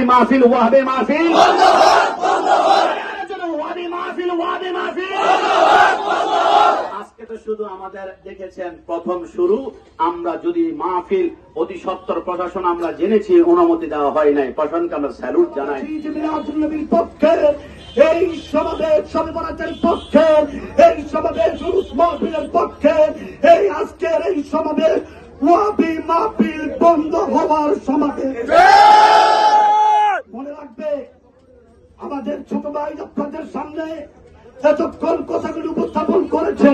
ওয়াহাবি মাহফিল ওয়াহাবি মাহফিল ওয়াহাবি মাহফিল ওয়াহাবি মাহফিল আজকে তো শুধু আমাদের দেখেছেন প্রথম শুরু। আমরা যদি মাহফিল অতি সত্তর প্রশাসন আমরা জেনেছি অনুমতি দেওয়া হয় নাই। প্রশাসনকে আমরা স্যালুট জানাই। এই সমাবেশ সর্বরাজের পক্ষে এই সমাবেশ মাহফিলের পক্ষে এই আজকের এই সমাবেশ ওয়াবি মাহফিল বন্ধ হওয়ার সমাবেশ মনে রাখবে আমাদের ছোট ভাই আপনাদের সামনে এতক্ষণ কথাগুলি উপস্থাপন করেছে।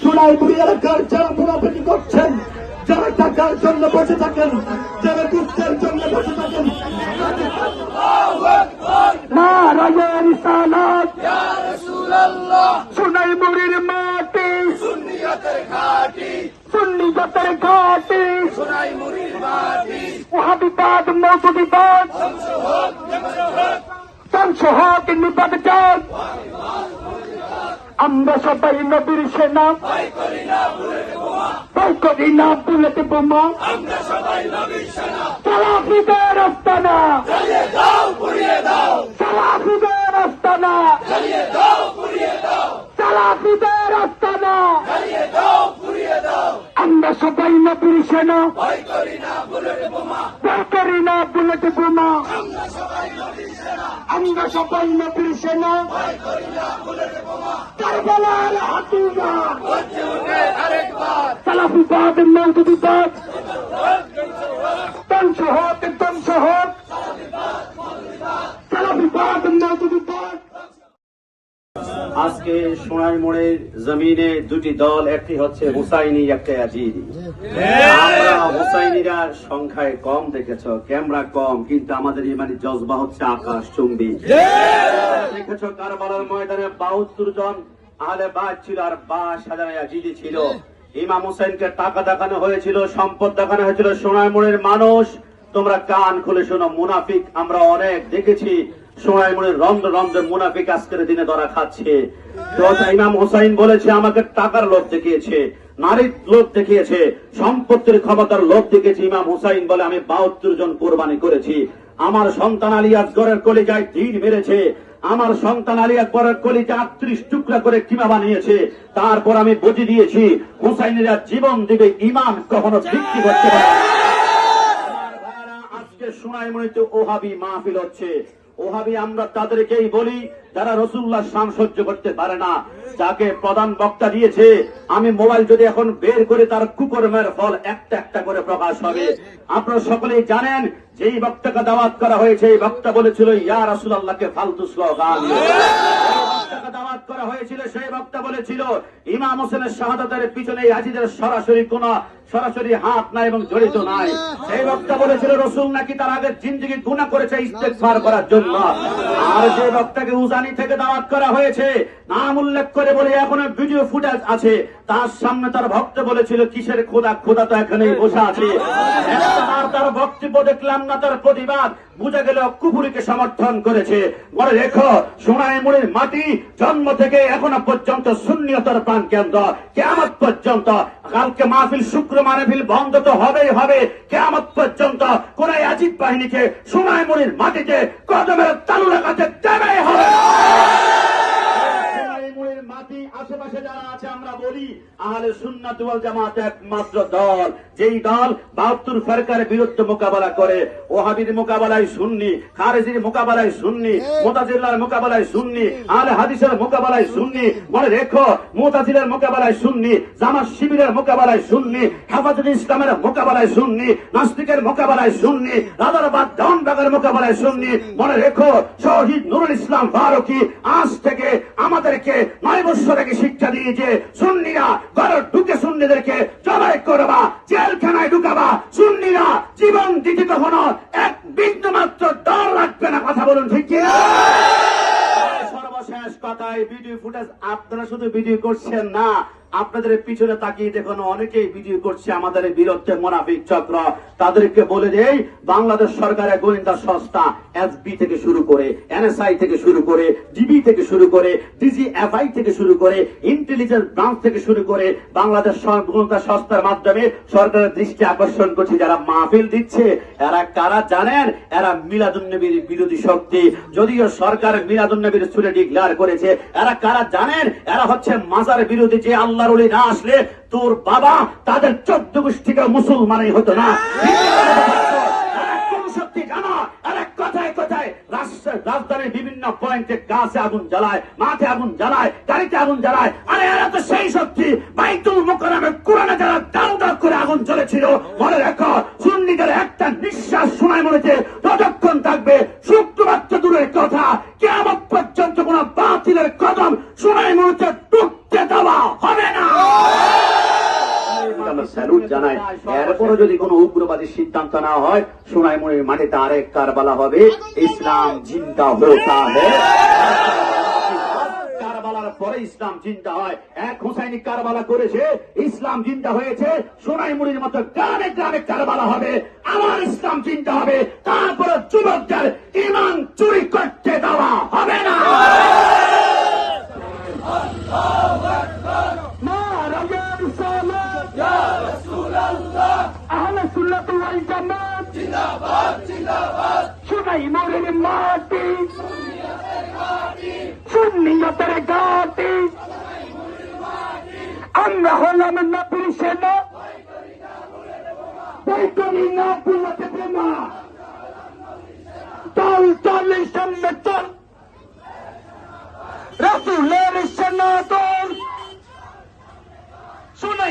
সোনাইপুরি এলাকার যারা মুনাফিকি করছেন যারা টাকার জন্য বসে থাকেন যারা গুপ্তের জন্য বসে থাকেন। না রাজের সালাদ। সোনাই মুড়ির মাটি। ধ্বংস হোক নিপাত চাঁদ আমরা সবাই নবীর সেনা। ভয় করি না বুলেট বোমা। সালাফিদের আস্তানা সালাফিদের আস্তানা সালাফিদের আস্তানা আমরা সবাই নবীর সেনা। করি না বুলেট বোমা। আমরা সবাই নবীর সেনা। কারবালার হাতুরা সালাফিবাদ মৌদুদিবাদ ধ্বংস হোক ধ্বংস হোক। সালাফিবাদ মৌদুদিবাদ আজকে সোনাই মোড়ের জমিনে দুটি দল একটি হচ্ছে হুসাইনি একটা আজিদি আমরা হুসাইনিরা সংখ্যায় কম দেখেছ ক্যামেরা কম কিন্তু আমাদের ইমানি জজবা হচ্ছে আকাশ চুম্বি। দেখেছ কারবালার ময়দানে বাহাত্তর জন আহলে বাদ ছিল আর বাস হাজার আজিদি ছিল। ইমাম হুসাইনকে টাকা দেখানো হয়েছিল সম্পদ দেখানো হয়েছিল। সোনাই মোড়ের মানুষ তোমরা কান খুলে শোনো মুনাফিক আমরা অনেক দেখেছি। সোনাই মোড়ের রন্ধ্র রন্ধ্রে মুনাফিক আজকের দিনে ধরা খাচ্ছে। ইমাম হোসাইন বলেছে, আমাকে টাকার লোভ দেখিয়েছে, নারীর লোভ দেখিয়েছে, সম্পত্তির ক্ষমতার লোভ দেখিয়েছে ইমাম হুসাইন বলে আমি বাহাত্তর জন কোরবানি করেছি। আমার সন্তান আলী আসগরের কলিজায় দিন মেরেছে। আমার সন্তান আলী আকবরের কলিজা আটত্রিশ টুকরা করে কিমা বানিয়েছে। তারপর আমি বুঝে দিয়েছি, হুসাইনেরা জীবন দিবে ইমান কখনো বিক্রি করতে পারে আজকে সোনাইমণিতে ওহাবি মাহফিল হচ্ছে। ওহাবি আমরা তাদেরকেই বলি, যারা রসুল্লাহ সাম সহ্য করতে পারে না, যাকে প্রধান বক্তা দিয়েছে, আমি মোবাইল যদি এখন বের করে তার কুকর্মের ফল একটা একটা করে প্রকাশ হবে। আপনারা সকলেই জানেন, যেই বক্তাকে দাওয়াত করা হয়েছে, এই বক্তা বলেছিল, ইয়া রসুল্লাহকে ফালতু স্লোগান। বক্তাকে দাওয়াত করা হয়েছিল, সেই বক্তা বলেছিল, ইমাম হোসেনের শাহাদাতের পিছনে হাজিদের সরাসরি কোন, সরাসরি হাত নাই এবং জড়িত নাই। সেই বক্তা বলেছিল, রসুল নাকি তার আগের জিন্দিগি গুণা করেছে ইস্তেকফার করার জন্য। আর যে বক্তাকে উজানি থেকে দাওয়াত করা হয়েছে নাম উল্লেখ করে বলে এখনও ভিডিও ফুটেজ আছে। তার সামনে তার ভক্ত বলেছিল, কিসের খোদা খোদা তো এখানেই বসে আছে। তার বক্তব্য দেখলাম না, তার প্রতিবাদ। বুঝা গেল কুপুরিকে সমর্থন করেছে। মনে রেখো সোনাই মুড়ির মাটি জন্ম থেকে এখনও পর্যন্ত শূন্যতার প্রাণ কেন্দ্র। কেমন পর্যন্ত, কালকে মাহফিল শুক্র মাহফিল বন্ধ তো হবেই হবে। কেমন পর্যন্ত কোন আজিত বাহিনীকে সোনাই মুড়ির মাটিতে কদমের তালু লাগাতে দেবে হবে। সোনাইমুড়ির আশেপাশে যারা আছে আমরা বলি আহলে সুন্নাত ওয়াল জামাত একমাত্র দল। যেই দল বাহাত্তর ফেরকার বিরুদ্ধে মোকাবেলা করে। ওহাবির মোকাবেলায় সুন্নি খারেজির মোকাবেলায় সুন্নি মোতাজিল্লার মোকাবেলায় সুন্নি আহলে হাদিসের মোকাবেলায় সুন্নি। মনে রেখো মোতাজিলের মোকাবেলায় সুন্নি জামাত শিবিরের মোকাবেলায় সুন্নি হেফাজত ইসলামের মোকাবেলায় সুন্নি নাস্তিকের মোকাবেলায় সুন্নি রাজারবাদ ডাউনবাগের মোকাবেলায় সুন্নি। মনে রেখো শহীদ নুরুল ইসলাম ফারুকি আজ থেকে আমাদেরকে নয় বছর আগে শিক্ষা দিয়েছে সুন্নিরা ঘর ঢুকে সুন্নিদেরকে জবাই করবা, জেলখানায় ঢুকাবা। সুন্নিরা জীবন দিতে কখনো এক বিন্দু মাত্র ডর রাখবে না, কথা বলুন ঠিক কি কথায় ভিডিও ফুটেজ আপনারা শুধু ভিডিও করছেন না, আপনাদের পিছনে তাকিয়ে দেখুন, অনেকেই ভিডিও করছে আমাদের বিরুদ্ধে মোনাফিক চক্র। তাদেরকে বলে দেই বাংলাদেশ সরকারের গোয়েন্দা সংস্থা এসবি থেকে শুরু করে এনএসআই থেকে শুরু করে ডিবি থেকে শুরু করে ডিজিএফআই থেকে শুরু করে ইন্টেলিজেন্স ব্রাঞ্চ থেকে শুরু করে, বাংলাদেশ গোয়েন্দা সংস্থার মাধ্যমে সরকারের দৃষ্টি আকর্ষণ করছে, যারা মাহফিল দিচ্ছে, এরা কারা জানেন? এরা মিলাদুন্নবীর বিরোধী শক্তি। যদিও সরকার মিলাদুন্নবীর ছুটে ডিক্লেয়ার করেছে এরা কারা জানেন? এরা হচ্ছে মাজার বিরোধী যে আল্লাহর না আসলে তোর বাবা তাদের চোদ্দ গোষ্ঠীকে মুসলমানই হতো না। রাজধানীর বিভিন্ন পয়েন্টে গাছে আগুন জ্বালায়, মাঠে আগুন জ্বালায়, গাড়িতে আগুন জ্বালায়। আরে এরা তো সেই শক্তি। বাইতুল মোকারমে কোরআনে যারা করে আগুন জ্বলেছিল মনে রেখো সুন্নিদের একটা নিঃশ্বাস শোনায় মনেছে ততক্ষণ থাকবে শুক্রবার তো দূরের কথা কেমন পর্যন্ত কোন বাতিলের কদম শোনায় মনেছে টুকতে দেওয়া হবে না জানাই এরপরও যদি কোনো উগ্রবাদী সিদ্ধান্ত না হয়, সোনাইমুড়ির মাটিতে আরেক কারবালা হবে, ইসলাম জিন্দা হোতা পরে ইসলাম চিন্তা হয়। এক হুসাইনি কারবালা করেছে, ইসলাম চিন্তা হয়েছে, সোনাইমুড়ির মতো গ্রামে গ্রামে কারবালা হবে আমার ইসলাম চিন্তা হবে তারপরে যুবকদের ইমান চুরি করতে দেওয়া হবে না আহলে সুন্নাত ওয়াল জামাত সুনাই মোরের মাটি। সুন্নিয়তের ঘাটি। আমরা হলাম নবীর সেনা। বৈতরী না পুলতে বোমা দল দল সামনে চল। রাসুলের সেনা দল।